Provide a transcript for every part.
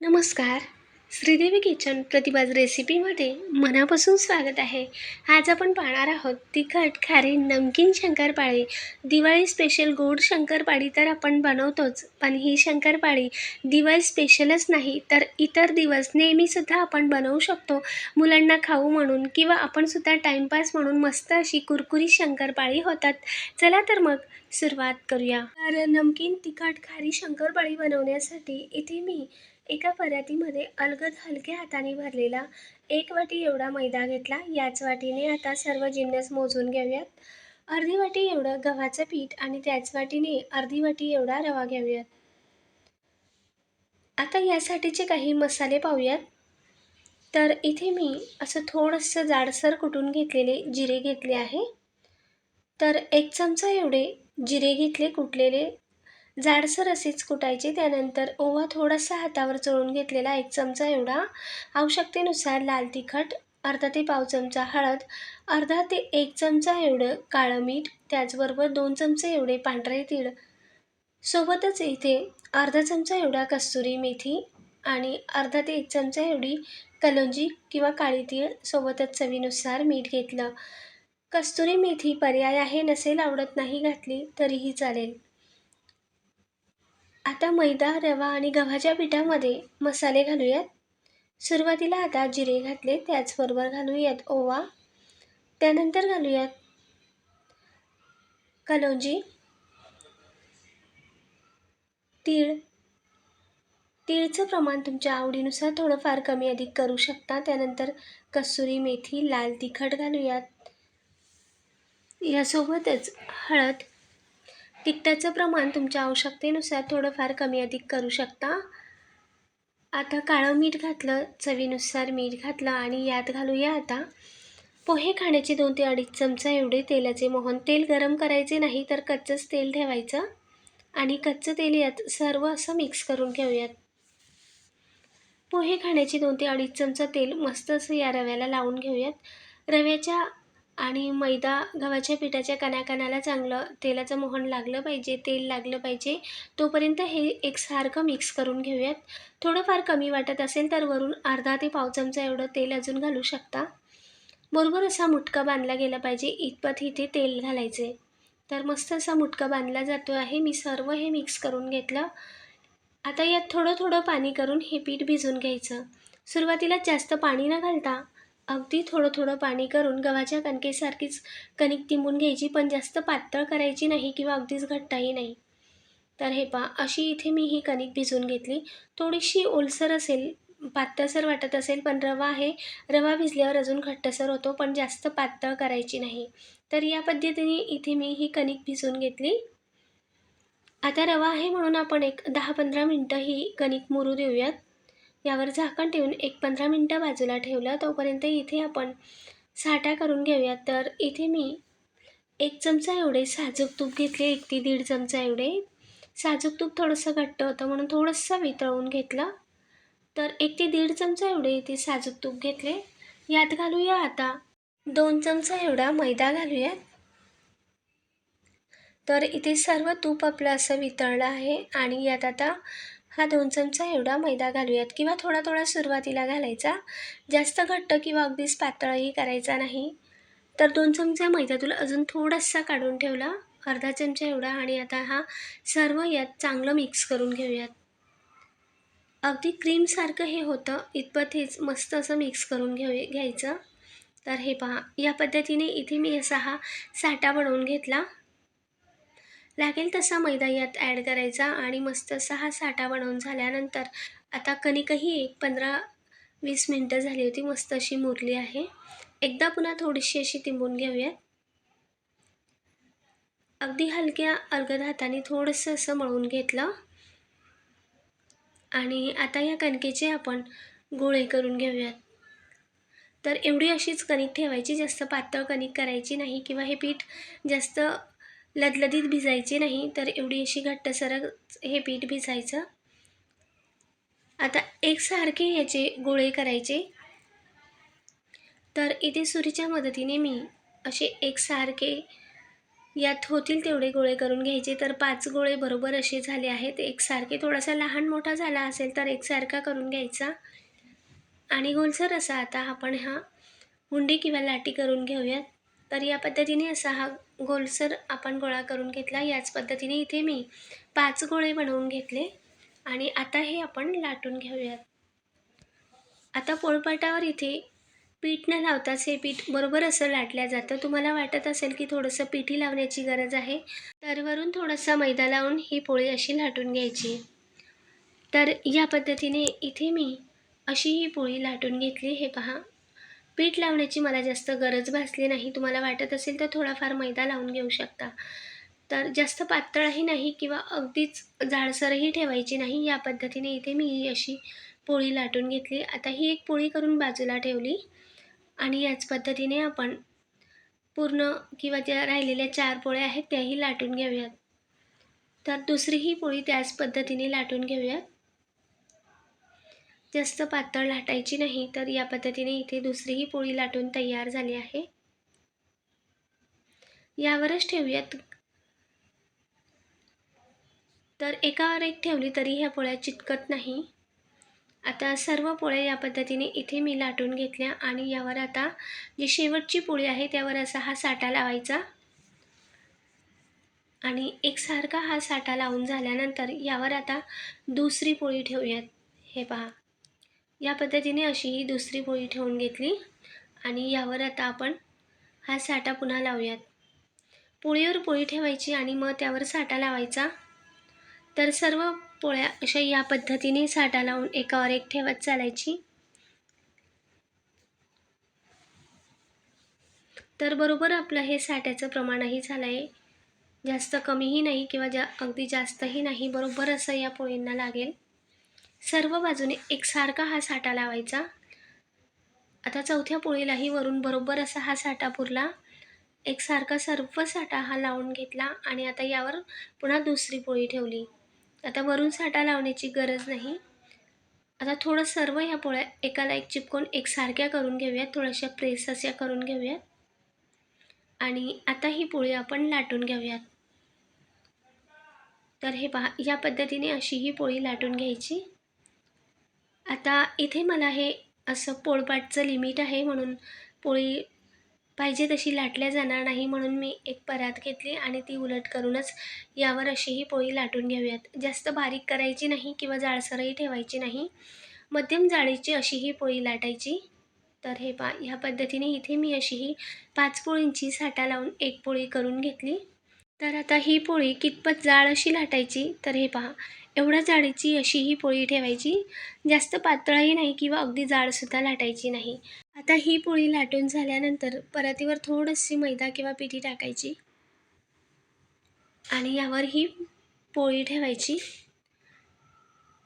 नमस्कार. श्रीदेवी किचन प्रतिभाज रेसिपीमध्ये मनापासून स्वागत आहे. आज आपण पाहणार आहोत तिखट खारी नमकीन शंकरपाळी. दिवाळी स्पेशल गोड शंकरपाळी तर आपण बनवतोच पण ही शंकरपाळी दिवाळी स्पेशलच नाही तर इतर दिवस नेहमीसुद्धा आपण बनवू शकतो. मुलांना खाऊ म्हणून किंवा आपणसुद्धा टाईमपास म्हणून मस्त अशी कुरकुरी शंकरपाळी होतात. चला तर मग सुरुवात करूया. तर नमकीन तिखट खारी शंकरपाळी बनवण्यासाठी इथे मी एका परातीमध्ये अलगद हलक्या हाताने भरलेला एक वाटी एवढा मैदा घेतला. याच वाटीने आता सर्व जिन्नस मोजून घेऊयात. अर्धी वाटी एवढं गव्हाचं पीठ आणि त्याच वाटीने अर्धी वाटी एवढा रवा घेऊयात. आता यासाठीचे काही मसाले पाहूयात. तर इथे मी असं थोडंसं जाडसर कुटून घेतलेले जिरे घेतले आहे. तर एक चमचा एवढे जिरे घेतले कुटलेले जाडसर असेच कुटायचे. त्यानंतर ओवा थोडासा हातावर चोळून घेतलेला एक चमचा एवढा आवश्यकतेनुसार लाल तिखट अर्धा ते पाव चमचा हळद अर्धा ते एक चमचा एवढं काळं मीठ त्याचबरोबर दोन चमचे एवढे पांढरे तीळ. सोबतच इथे अर्धा चमचा एवढा कस्तुरी मेथी आणि अर्धा ते एक चमचा एवढी कलोंजी किंवा काळी तीळ सोबतच चवीनुसार मीठ घेतलं. कस्तुरी मेथी पर्याय आहे नसेल आवडत नाही घातली तरीही चालेल. आता मैदा रवा आणि गव्हाच्या पिठामध्ये मसाले घालूयात. सुरुवातीला आता जिरे घातले त्याचबरोबर घालूयात ओवा. त्यानंतर घालूयात कलोंजी तीळ. तीळचं प्रमाण तुमच्या आवडीनुसार थोडंफार कमी अधिक करू शकता. त्यानंतर कसुरी मेथी लाल तिखट घालूयात. यासोबतच हळद तिखटाचं प्रमाण तुमच्या आवश्यकतेनुसार थोडंफार कमी अधिक करू शकता. आता काळं मीठ घातलं चवीनुसार मीठ घातलं आणि यात घालूया आता. पोहे खाण्याचे दोन ते अडीच चमचा एवढे तेलाचे मोहन तेल गरम करायचे नाही तर कच्चंच तेल ठेवायचं. आणि कच्चं तेल यात सर्व असं मिक्स करून घेऊयात. पोहे खाण्याचे दोन ते अडीच चमचा तेल मस्त असं या रव्याला लावून घेऊयात. रव्याच्या आणि मैदा गव्हाच्या पिठाच्या कणाकणाला चांगलं तेलाचं मोहन लागलं पाहिजे तेल लागलं पाहिजे तोपर्यंत हे एकसारखं मिक्स करून घेऊयात. थोडंफार कमी वाटत असेल तर वरून अर्धा ते पाव चमचा एवढं तेल अजून घालू शकता. बरोबर असा मुटका बांधला गेला पाहिजे इतपत इथे तेल घालायचे तर मस्त असा मुटका बांधला जातो आहे. मी सर्व हे मिक्स करून घेतलं. आता यात थोडं थोडं पाणी करून हे पीठ भिजून घ्यायचं. सुरुवातीला जास्त पाणी न घालता अगदी थोडं थोडं पाणी करून गव्हाच्या कणकेसारखीच कणिक तिंबून घ्यायची पण जास्त पातळ करायची नाही किंवा अगदीच घट्टही नाही. तर हे पा अशी इथे मी ही कणिक भिजून घेतली. थोडीशी ओलसर असेल पातळसर वाटत असेल पण रवा आहे. रवा भिजल्यावर अजून घट्टसर होतो पण जास्त पातळ करायची नाही. तर या पद्धतीने इथे मी ही कणिक भिजून घेतली. आता रवा आहे म्हणून आपण एक दहा पंधरा मिनटं ही कणिक मुरू देऊयात. यावर झाकण ठेवून एक पंधरा मिनटं बाजूला ठेवलं तोपर्यंत इथे आपण साठा करून घेऊयात. तर इथे मी एक चमचा एवढे साजूक तूप घेतले एक ते दीड चमचा एवढे. साजूक तूप थोडंसं घट्ट होतं म्हणून थोडंसं वितळवून घेतलं. तर एक ते दीड चमचा एवढे इथे साजूक तूप घेतले. यात घालूया आता दोन चमचा एवढा मैदा घालूयात. तर इथे सर्व तूप आपलं असं वितळलं आहे आणि यात आता हा दोन चमचा एवढा मैदा घालूयात किंवा थोडा थोडा सुरुवातीला घालायचा. जास्त घट्ट किंवा अगदीच पातळही करायचा नाही. तर दोन चमचा मैदा तुला अजून थोडासा काढून ठेवला. अर्धा चमचा एवढा आणि आता हा सर्व यात चांगलं मिक्स करून घेऊयात. अगदी क्रीमसारखं हे होतं. इतपत हेच मस्त असं मिक्स करून घेऊ घ्यायचं. तर हे पहा या पद्धतीने इथे मी असा हा साठा बनवून घेतला. लागेल तसा मैदा यात ॲड करायचा आणि मस्त असा हा साठा बनवून झाल्यानंतर आता कणिकही एक पंधरा वीस मिनटं झाली होती मस्त अशी मुरली आहे. एकदा पुन्हा थोडीशी अशी तिंबून घेऊयात. अगदी हलक्या अलगद हाताने थोडंसं असं मळून घेतलं. आणि आता या कणकेचे आपण गोळे करून घेऊयात. तर एवढी अशीच कणिक ठेवायची जास्त पातळ कणिक करायची नाही किंवा हे पीठ जास्त लदलदीत भिजायचे नाही तर एवढी अशी घट्टसर हे पीठ भिजायचं. आता एकसारखे याचे गोळे करायचे. तर इथे सुरीच्या मदतीने मी असे एकसारखे यात होतील तेवढे गोळे करून घ्यायचे. तर पाच गोळे बरोबर असे झाले आहेत. एकसारखे थोडासा लहान मोठा झाला असेल तर एकसारखा करून घ्यायचा. आणि गोलसर असा आता आपण हा हुंडी किंवा लाटी करून घेऊयात. तर या पद्धतीने असा हा गोलसर आपण गोळा करून घेतला. याच पद्धतीने इथे मी पाच गोळे बनवून घेतले आणि आता हे आपण लाटून घेऊयात. आता पोळपाटावर इथे पीठ न लावताच हे पीठ बरोबर असं लाटलं जातं. तुम्हाला वाटत असेल की थोडंसं पिठी लावण्याची गरज आहे. तर वरून थोडासा मैदा लावून ही पोळी अशी लाटून घ्यायची. तर या पद्धतीने इथे मी अशी ही पोळी लाटून घेतली. हे पहा. पीठ लावण्याची मला जास्त गरज भासली नाही. तुम्हाला वाटत असेल तर थोडाफार मैदा लावून घेऊ शकता. तर जास्त पातळही नाही किंवा अगदीच जाडसरही ठेवायची नाही. या पद्धतीने इथे मी ही अशी पोळी लाटून घेतली. आता ही एक पोळी करून बाजूला ठेवली. आणि याच पद्धतीने आपण पूर्ण किंवा त्या राहिलेल्या चार पोळ्या आहेत त्याही लाटून घेऊयात. तर दुसरी ही पोळी त्याच पद्धतीने लाटून घेऊयात. जास्त पातळ लाटायची नाही तर या पद्धतीने इथे दुसरीही पोळी लाटून तयार झाली आहे. यावरच ठेवूयात. तर एकावर एक ठेवली तरी ह्या पोळ्या चिटकत नाही. आता सर्व पोळ्या या पद्धतीने इथे मी लाटून घेतल्या आणि यावर आता जी शेवटची पोळी आहे त्यावर असा हा साठा लावायचा. आणि एकसारखा हा साठा लावून झाल्यानंतर यावर आता दुसरी पोळी ठेवूयात. हे पहा. या पद्धतीने अशी ही दुसरी पोळी ठेवून घेतली आणि यावर आता आपण हा साठा पुन्हा लावूयात. पोळीवर पोळी ठेवायची आणि मग त्यावर साठा लावायचा. तर सर्व पोळ्या अशा या पद्धतीने साठा लावून एकावर एक ठेवत चालायची. तर बरोबर आपलं हे साठ्याचं प्रमाणही झालं आहे जास्त कमीही नाही किंवा जा अगदी जास्तही नाही बरोबर असं या पोळींना लागेल. सर्व बाजूने एकसारखा हा साठा लावायचा. आता चौथ्या पोळीलाही वरून बरोबर असा हा साठा पुरला. एकसारखा सर्व साठा हा लावून घेतला आणि आता यावर पुन्हा दुसरी पोळी ठेवली. आता वरून साठा लावण्याची गरज नाही. आता थोडं सर्व ह्या पोळ्या एकाला एक चिपकून एकसारख्या करून घेऊयात. थोड्याशा प्रेस अशा करून घेऊयात. आणि आता ही पोळी आपण लाटून घेऊयात. तर हे पहा या पद्धतीने अशी ही पोळी लाटून घ्यायची. आता इथे मला हे असं पोळपाटचं लिमिट आहे म्हणून पोळी पाहिजे तशी लाटल्या जाणार नाही म्हणून मी एक परात घेतली आणि ती उलट करूनच यावर अशी ही पोळी लाटून घेऊयात जास्त बारीक करायची नाही किंवा जाळसरही ठेवायची नाही. मध्यम जाळीची अशी ही पोळी लाटायची. तर हे पा ह्या पद्धतीने इथे मी अशी ही पाच पोळींची साठा लावून एक पोळी करून घेतली. तर आता ही पोळी कितपत जाळ अशी लाटायची तर हे पहा एवढ्या जाडीची अशी ही पोळी ठेवायची. जास्त पातळही नाही किंवा अगदी जाडसुद्धा लाटायची नाही. आता ही पोळी लाटून झाल्यानंतर परातीवर थोडीशी मैदा किंवा पिठी टाकायची. आणि यावर ही पोळी ठेवायची.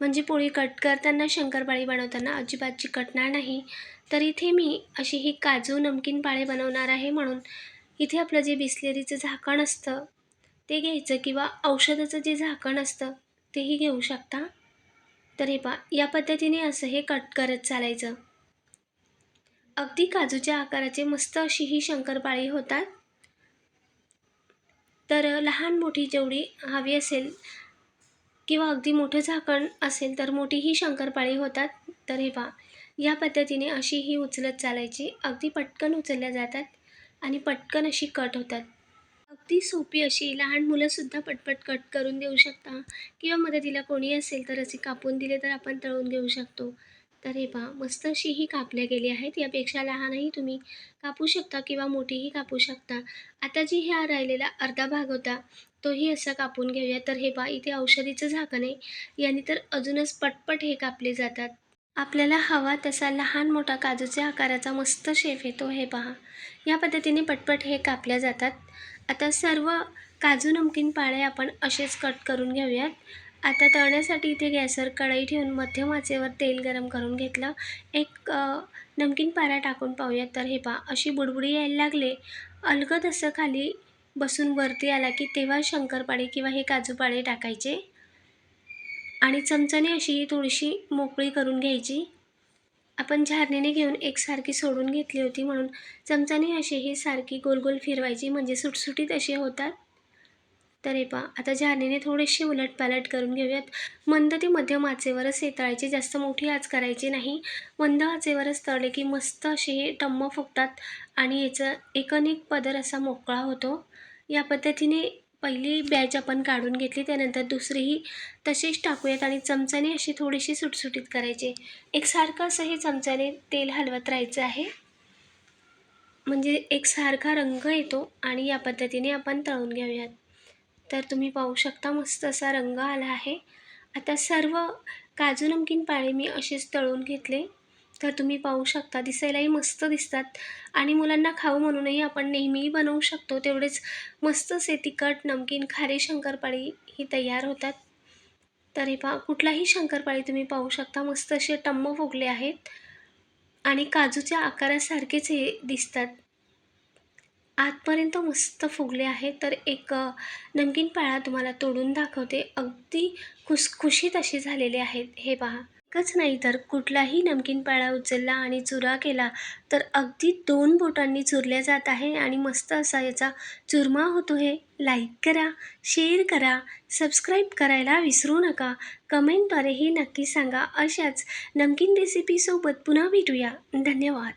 म्हणजे पोळी कट करताना शंकरपाळी बनवताना अजिबात चिकटणार नाही. तर इथे मी अशी ही काजू नमकीन पाळे बनवणार आहे म्हणून इथे आपलं जे बिस्लेरीचं झाकण असतं ते घ्यायचं किंवा औषधाचं जे झाकण असतं तेही घेऊ शकता? तर हे पा या पद्धतीने असं हे कट करत चालायचं. अगदी काजूच्या आकाराचे मस्त अशी ही शंकरपाळी होतात. तर लहान मोठी जेवढी हवी असेल किंवा अगदी मोठं झाकण असेल तर मोठी ही शंकरपाळी होतात. तर हे पा या पद्धतीने अशी ही उचलत चालायची. अगदी पटकन उचलल्या जातात आणि पटकन अशी कट होतात. अगदी सोपी अशी लहान मुलंसुद्धा पटपट कट करून देऊ शकता. किंवा मदतीला कोणी असेल तर असे कापून दिले तर आपण तळून घेऊ शकतो. तर हे पहा मस्त अशी ही कापल्या गेली आहेत. यापेक्षा लहानही तुम्ही कापू शकता किंवा मोठीही कापू शकता. आता जी ह्या राहिलेला अर्धा भाग होता तोही असा कापून घेऊया. तर हे पहा इथे औषधीचं झाकण आहे. याने तर अजूनच पटपट हे कापले जातात. आपल्याला हवा तसा लहान मोठा काजूच्या आकाराचा मस्त शेफ येतो हे पहा. या पद्धतीने पटपट हे कापल्या जातात. आता सर्व काजू नमकीन पाळे आपण असेच कट करून घेऊयात. आता तळण्यासाठी इथे गॅसवर कढई ठेवून मध्यम आचेवर तेल गरम करून घेतलं. एक नमकीन पारा टाकून पाहूयात. तर हे पहा अशी बुडबुडी यायला लागले. अलगद असं खाली बसून वरती आला की तेव्हा शंकरपाळे किंवा हे काजूपाळे टाकायचे. आणि चमच्याने अशी थोडीशी मोकळी करून घ्यायची. आपण झारणीने घेऊन एकसारखी सोडून घेतली होती म्हणून चमचाने अशी ही सारखी गोल गोल फिरवायची म्हणजे सुटसुटीत असे होतात. तरी पा पहा आता झारणीने थोडीशी उलटपालट करून घेऊयात. मंद ते मध्यम आचेवरच हे जास्त मोठी आच करायची नाही. मंद आचेवरच तळले की मस्त असे हे टम्म फुगतात आणि याचा एकनेक पदर असा मोकळा होतो. या पद्धतीने पहिली बॅच आपण काढून घेतली त्यानंतर दुसरीही तशीच टाकूयात आणि चमच्याने अशी थोडीशी सुटसुटीत करायची. एकसारखं असं हे चमच्याने तेल हलवत राहायचं आहे. म्हणजे एकसारखा रंग येतो आणि या पद्धतीने आपण तळून घेऊयात. तर तुम्ही पाहू शकता मस्त असा रंग आला आहे. आता सर्व काजू नमकीन पाळे मी असेच तळून घेतले. तर तुम्ही पाहू शकता दिसायलाही मस्त दिसतात. आणि मुलांना खाऊ म्हणूनही आपण नेहमीही बनवू शकतो. तेवढेच मस्त असे तिखट नमकीन खारे शंकरपाळी ही तयार होतात. तर हे पहा कुठलाही शंकरपाळी तुम्ही पाहू शकता. मस्त असे टम्म फुगले आहेत. आणि काजूच्या आकारासारखेच हे दिसतात. आतपर्यंत मस्त फुगले आहे तर एक नमकीन पाळा तुम्हाला तोडून दाखवते. अगदी खुसखुशीत असे झालेले आहेत. हे पहा. एकच नाही तर कुठलाही नमकीन पाळा उचलला आणि चुरा केला तर अगदी दोन बोटांनी चुरल्या जात आहे आणि मस्त असा याचा चुरमा होतो हे लाईक करा शेअर करा सबस्क्राईब करायला विसरू नका. कमेंटद्वारेही नक्की सांगा अशाच नमकीन रेसिपीसोबत पुन्हा भेटूया. धन्यवाद.